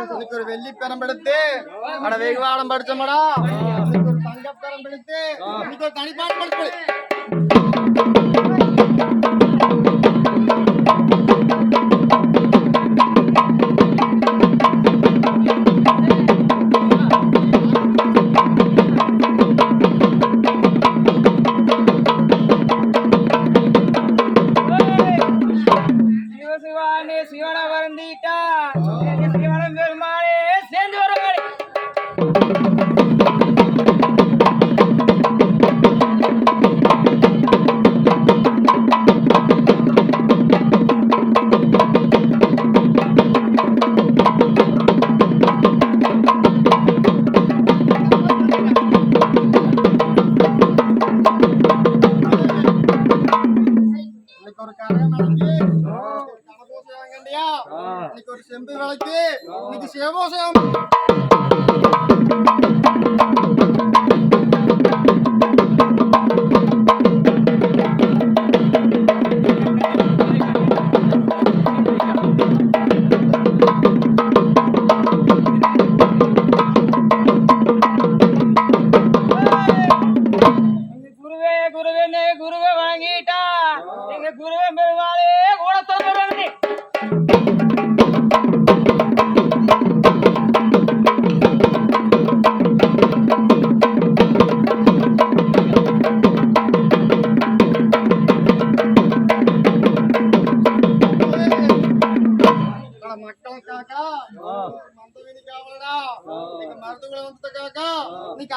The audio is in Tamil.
வெள்ளி பெரம் எடுத்து அட வெகுவாடம் படிச்சோமடா. இன்னைக்கு ஒரு தங்க பெரம் எடுத்து இன்னைக்கு ஒரு தனிப்பாடு படிச்சு சிவன வருந்திட்டா. இன்னைக்கு ஒரு கரகம் விளக்கு கனபூசம் வாங்கண்டியா இன்னைக்கு ஒரு செம்பு விளக்கு இன்னைக்கு சிவபூசம் எங்க குருவே குருவே வாங்கிட்டா எங்க குருவே பெருமாளே கூட మొట్టం కాక మంత విని కావాలడా కూడా ఉంటుంది కాక నీకు